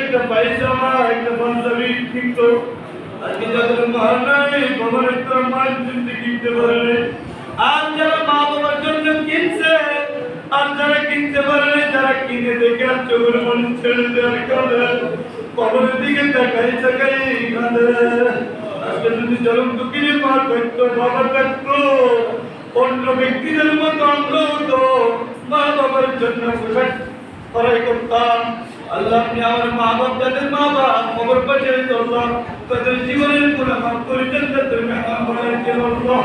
একটা পায়জামা একটা পাঞ্জাবি কিনতো আজকে যাদের মা নাই? বাবার একটা মায়ের জন্য কিনতে পারে আর যারা মা বাবার জন্য কিনছে আর যারা কিনতে পারে না, যারা কিনে দেখে আর চোখের মনে ছেড়ে দেওয়ার কাঁদে কবরের দিকে তাকাই তাকাই কাঁদে। আজকে যদি জলম দুঃখিনী মা থাকতো বাবা থাকতো অন্য ব্যক্তিদের মতো আমরা হতো মা বাবার জন্য পোশাক করতাম। আল্লাহ আপনি আমার মা বাপ যাদের মা বাপ খবর পাঠিয়ে আল্লাহ, তাদের জীবনের গুণা মাফ করে জান্নাতের মেহমান বানাই দিন আল্লাহ।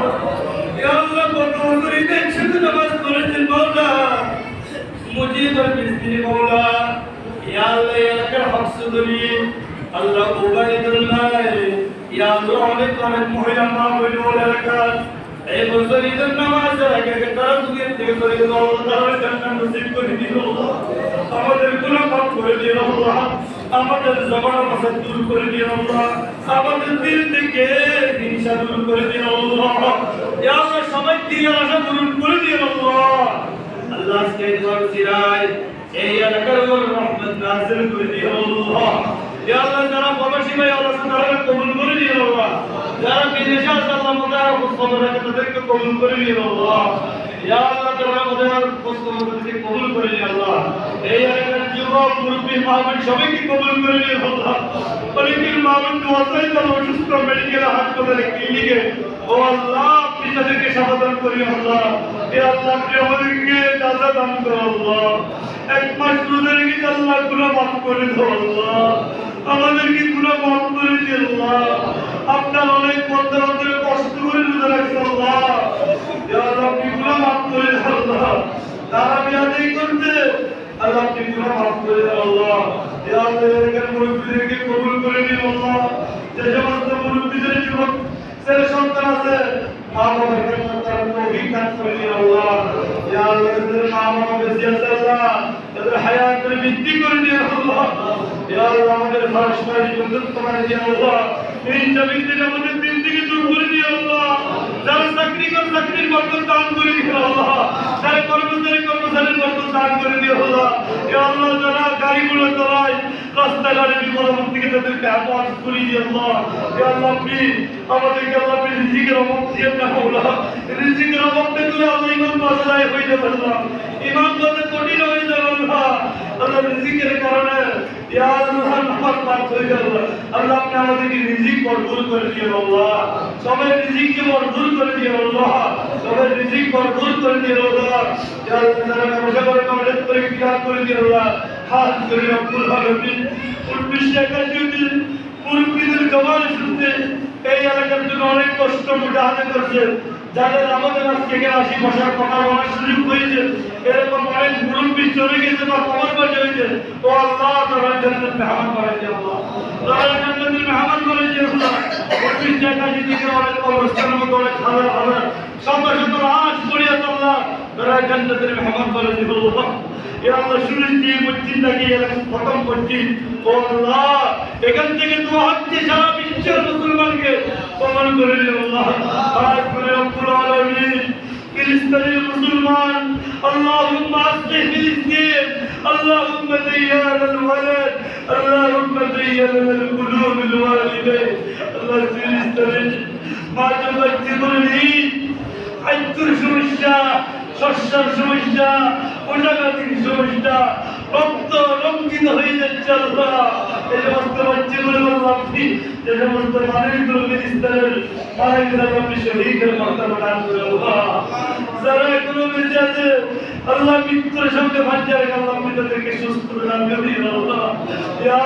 ইয়া আল্লাহ কত হুজুরিতে একসাথে নামাজ পড়েছেন মাওলা। মুজিব আর মিস্ত্রি মাওলা ইয়া আল্লাহ এলাকার হক সুদরি আল্লাহ উবাইদুল্লাহ ইয়া আল্লাহ অনেক অনেক মহিলা মা বোন এলাকার। দিল। দিল দিল দূর দিল দিল হিংসা দূর করে দিল আল্লাহ। সবাই দিনের আশা পূরণ করে দিল আল্লাহ। আল্লাহ আজকে এই এলাকার করে দিও আল্লাহ। ইয়া যারা প্রবাসী ভাই, আল্লাহ কবুল করে দিও আল্লাহ যারা বিদেশে আছে আল্লাহ। করে আল্লাহ। এ আল্লাহ আমাদেরকে দাদা দান করো এক মাস রোজা রেখে আল্লাহ করে দাও আমাদেরকে গুনাহ মাফ করে দিও আল্লাহ। আপনার অনেক বন্ধু আমাদের কষ্ট করে রোজা রাখছে আল্লাহ এ আল্লাহ আপনি গুনাহ মাফ করে দাও আল্লাহ তারা আদায় করতে। আল্লাহ আপনি গুনাহ মাফ করে দাও আল্লাহ। এ আল্লাহ এলাকার মুরব্বীদেরকে কবুল করে নিন, আল্লাহ। যে সমস্ত মুরব্বীদের যুবক, ছেলে দান দিন ইয়া দিন ইয়া দিন আমাদের দিন থেকে দূর করে দিন আল্লাহ যারা চাকরি করে চাকরির বরকত দান করে দিন আল্লাহ। যারা কর্মচারী, কর্মচারীর বরকত দান করে দিন আল্লাহ। ইয়া আল্লাহ, যারা গাড়িগুলো চালায়, রাস্তাঘাটে বিপদ আপদ থেকে তাদেরকে হেফাজত করে দিন আল্লাহ। ইয়া আল্লাহ আপনি আমাদেরকে আল্লাহ আপনি রিজিকের অভাব দিয়ে না আল্লাহ রিজিকের অভাব দেখলে আল্লাহ ইমান বাজায় যাবে আল্লাহ ইমান বাজার কঠিন হয়ে যাবে আল্লাহ আল্লাহ, রিজিকের কারণে ইয়া আল্লাহ পাঠ হয়ে যাবে অনেক কষ্ট করছে যাদের আমাদের আজকে আসি বসার কথা বলার সুযোগ হয়েছে, এরকম অনেক মুরব্বী চলে গেছে বা কবর বাজে হয়েছে ও আল্লাহ তারা জান্নাত মেহমান করে দিয়ে আল্লাহ। তারা মেহমান করে দিয়ে আল্লাহ। উনিশ টাকা যদি অনেক অবস্থানের মতো অনেক খাবার শত শত লাশ পড়িয়া তারা মেহমান করে দিয়ে আল্লাহ। খতম এখান থেকে দোয়া হচ্ছে সারা বিশ্বের মুসলমানকে। কমন করে দিন আল্লাহ আর করে রব্বুল আলামিন ফিলিস্তিনের মুসলমান اللهم اصلح فلسطين اللهم ديار الولد اللهم ديار القلوب الوالدين الله فلسطين ما تبتدي العيد খাদ্যের সমস্যা শস্যের সমস্যা পোশাকাদির সমস্যা রক্ত আতঙ্কিত হয়ে যাচ্ছে আল্লাহ এ সমস্ত বাচ্চাগুলোর আপনি এ সমস্ত মানুষগুলো বিস্তারের মারা গেলেন আপনি শহীদের মাথা প্রদান করে আল্লাহ যারা এখনও বেঁচে আছে, আল্লাহ মৃত্যুর সঙ্গে ভাজ্যা রেখে আল্লাহ আপনি তাদেরকে সুস্থ প্রদান করে আল্লাহ ইয়া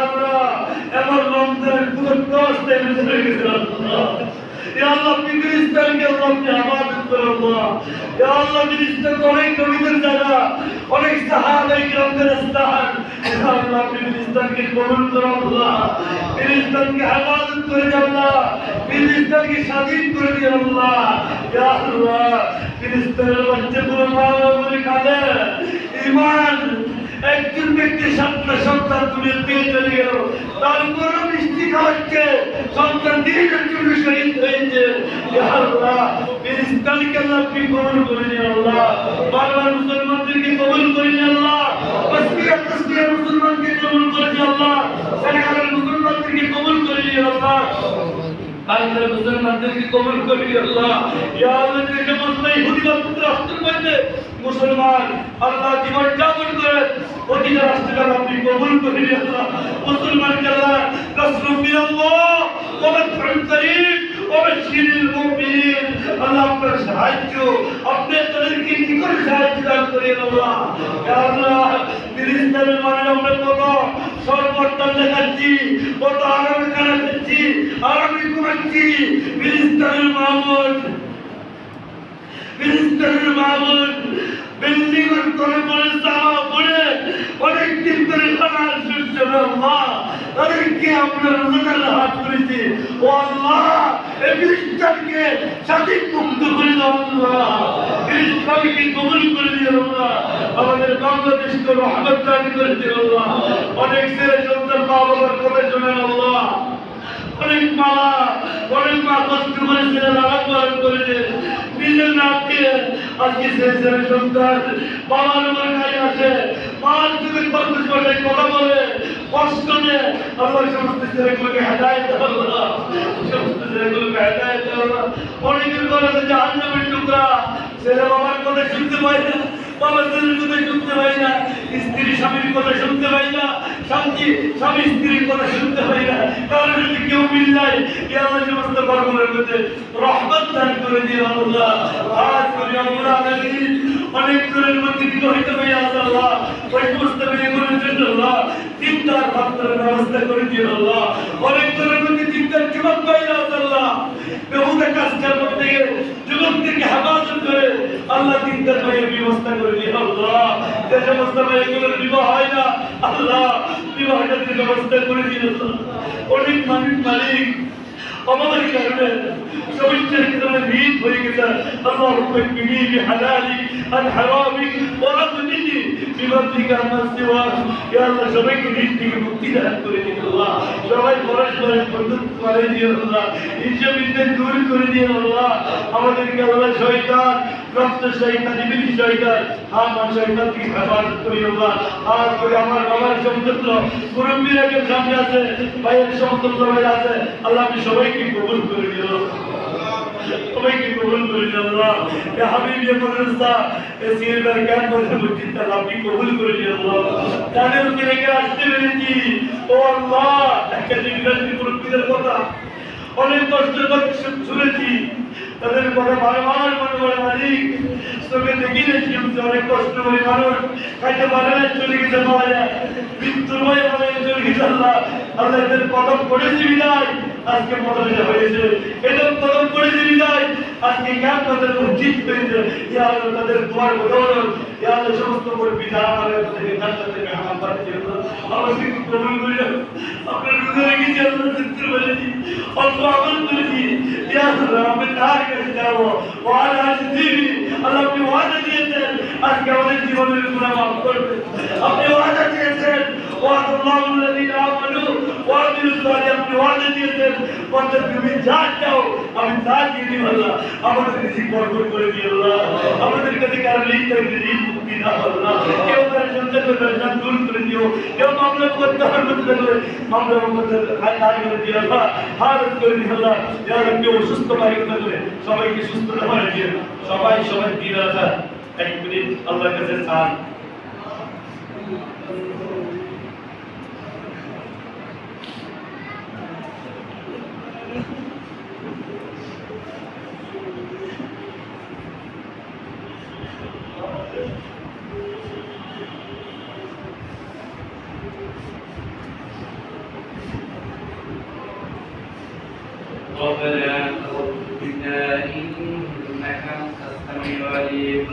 এমন রমজানের পুরো দশ তাই বেঁচে রেখেছে আল্লাহ। আল্লাহ অনেক নবীদের আল্লাহ ফিলিস্তিনকে কবুল করো আল্লাহ ফিলিস্তিনকে হেফাজত করে দিও আল্লাহ ফিলিস্তিনকে স্বাধীন করে দিও আল্লাহ ইয়া আল্লাহ ফিলিস্তিনের বাচ্চাগুলো ইমান একজন ব্যক্তি সাতটা সন্তান তুলে পেয়ে চলে গেল। তার কোনো মিষ্টি খাওয়াচ্ছে। সন্তান দিয়ে জন্য শহীদ হয়েছে। আল্লাহ আল্লাহ আপনি কবুল করে নিন, আল্লাহ। বাংলার মুসলমানদেরকে কবুল করে নিন, আল্লাহ। মুসলমানকে কবুল করে নিন, আল্লাহ। সেনেগালের মুসলমানদেরকে কবুল করে নিন, আল্লাহ। বাংলার মুসলমানদেরকে কবুল করে নিন, আল্লাহ। ইয়া আল্লাহ মুসলমান, আল্লাহ জীবনটা অতীত রাষ্ট্রকে আপনি কবুল আল্লাহ আপনার সাহায্য, আপনি তাদেরকে কি করে সাহায্য দান আল্লাহ? ইয়া আল্লাহ, ফিলিস্তিনের আমরা কত দেখাচ্ছি, কত আরামে কাটাচ্ছি আরামে ঘুমাচ্ছি। ফিলিস্তিনের মানুষ ফিলিস্তিনের মানুষ বিল্ডিং করে বলে দিন ধরে খানা শুনছে আল্লাহ। তাদেরকে আমরা রোজাদার হাত করেছি? ও আল্লাহ এই খ্রিস্টানকে স্বাধীন মুক্ত করে দাও, আল্লাহ। খ্রিস্টানকে কবুল করে দিও আল্লাহ। আমাদের বাংলাদেশকে রহমত দান করে দিও, আল্লাহ। অনেক ছেলে সন্তান মা বাবার কথা শোনেন, আল্লাহ। অনেক মালা, অনেক মা কষ্ট করে ছেলে লালন পালন করেছে। নিজের নামকে আজকে সেই ছেলে সন্তান বাবার উপর আসে। মার যদি খরচ করে কথা বলে, কষ্ট দেয় আল্লাহ সমস্ত ছেলেগুলোকে হেদায়ত আল্লাহ সমস্ত ছেলেগুলোকে হেদায়ত ঘরে আছে জাহান্নামের টুকরা। ছেলে বাবার কথা শুনতে পায় না, বাবা ছেলের কথা শুনতে পাই না, স্ত্রী স্বামীর কথা শুনতে পাই না, স্বামী স্বামী স্ত্রীর কথা শুনতে পাই না। কারণ যদি কেউ মিল নাই আল্লাহ সমস্ত কর্মের মধ্যে রহমত দান করে দিয়ে আল্লাহ। আজ করে আমরা অনেক দূরের মধ্যে বিবাহিত হয়ে আল্লাহ ওই সমস্ত মেয়েগুলোর জন্য আল্লাহ চিন্তার ভাবনার ব্যবস্থা করে দিয়ে আল্লাহ। অনেক দূরের মধ্যে চিন্তার যুবক পাই আল্লাহ। বেহুদা কাজ করতে গিয়ে যুবকদেরকে হেফাজত করে আল্লাহ চিন্তার ভাইয়ের ব্যবস্থা করে দিয়ে আল্লাহ। যে সমস্ত ভাইগুলোর বিবাহ হয় না, আল্লাহ বিবাহ যাতে ব্যবস্থা করে দিয়ে। অনেক মালিক মালিক আমাদের কারণে সবিষ্টের কারণে ভিড় হয়ে গেছে। আল্লাহ রব্বিনি বিহালালি আন হারামি ওয়া রাবনি বিফadlika আমার সিওয়া। ইয়া আল্লাহ, সবাইকে ভিড় মুক্তি দান করে দিন আল্লাহ। সবাই পরস্পরের বন্ধুত্ব করে দিও আল্লাহ। ইসবিদের দূর করে দিও আল্লাহ। আমাদেরকে আল্লাহ শয়তান রক্ত শয়তান ইবলিস শয়তান আমার শয়তান থেকে হেফাজত করি আল্লাহ। আর করে আমার বাবার সমতুল্য মুরব্বীরা সামনে আছে, ভাইয়ের সমতুল্য ভাই আছে। আল্লাহ আপনি সবাইকে কবুল করে দিও সবাইকে কবুল করে আল্লাহ। এ হাবিব, এ মাদ্রাসা, এ ক্যাম্প বলে মসজিদটা আপনি কবুল করে আল্লাহ। তাদের রেখে আসতে পেরেছি? ও আল্লাহ, একটা জিজ্ঞাসা মুরব্বীদের কথা। অনেক কষ্টের কথা শুনেছি। তাদের কথা বারবার মনে করে মালিক। চোখে দেখি দেখি অনেক কষ্ট করে মানুষ খাইতে পারে না চলে গেছে যায় মৃত্যুর ভয়ে পারে চলে গেছে আল্লাহ। আল্লাহ এদের কদম করেছি বিদায়। আজকে মদনে হয়েছে। এদের কদম করেছি বিদায়। আজকে জ্ঞান তাদের মসজিদ পেয়েছে? ইয়া আল্লাহ তাদের দোয়ার বদৌলত ইয়া আল্লাহ সমস্ত করে বিধান আমাদের থেকে জান্নাত থেকে হারাম পাচ্ছে আমাদের কবুল করে। আপনার রুজে রেখেছি আল্লাহ চিত্র বলেছি। অল্প আমল করেছি। ইয়া আল্লাহ আমি তার কাছে যাব। ওয়াদা আছে দিবি আল্লাহ আপনি ওয়াদা দিয়েছেন। আজকে আমাদের জীবনের গুণা মাফ করবে আপনি ওয়াদা দিয়েছেন। ওয়াদা আল্লাহ الذين آمنوا وعملوا الصالحات আপনি ওয়াদা দিয়েছেন বন্ধু তুমি যা চাও আমি তা দিয়ে দিব আল্লাহ আমাদের কাছে বরকত করে দিও আল্লাহ আমাদের কাছে কার লিখ থাকলে ঋণ মুক্তি দাও আল্লাহ কেউ তার সন্তান পরেশান দূর করে দিও কেউ মামলা করতে হওয়ার মধ্যে থাকলে মামলা করতে হাই হাই করে দিও আল্লাহ হারত করে দিও আল্লাহ যারা কেউ অসুস্থ পাই থাকলে সবাইকে সুস্থ করে দিও সবাই সবাই দিয়ে রাখা এক মিনিট আল্লাহর কাছে চান ربنا تقبل منا أنك أنت السميع العليم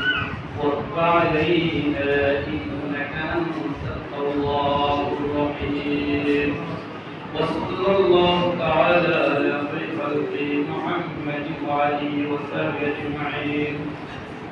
وتب علينا إنك أنت التواب الرحيم. وصلى الله تعالى على خير خلقه محمد وعليه وصحبه أجمعين.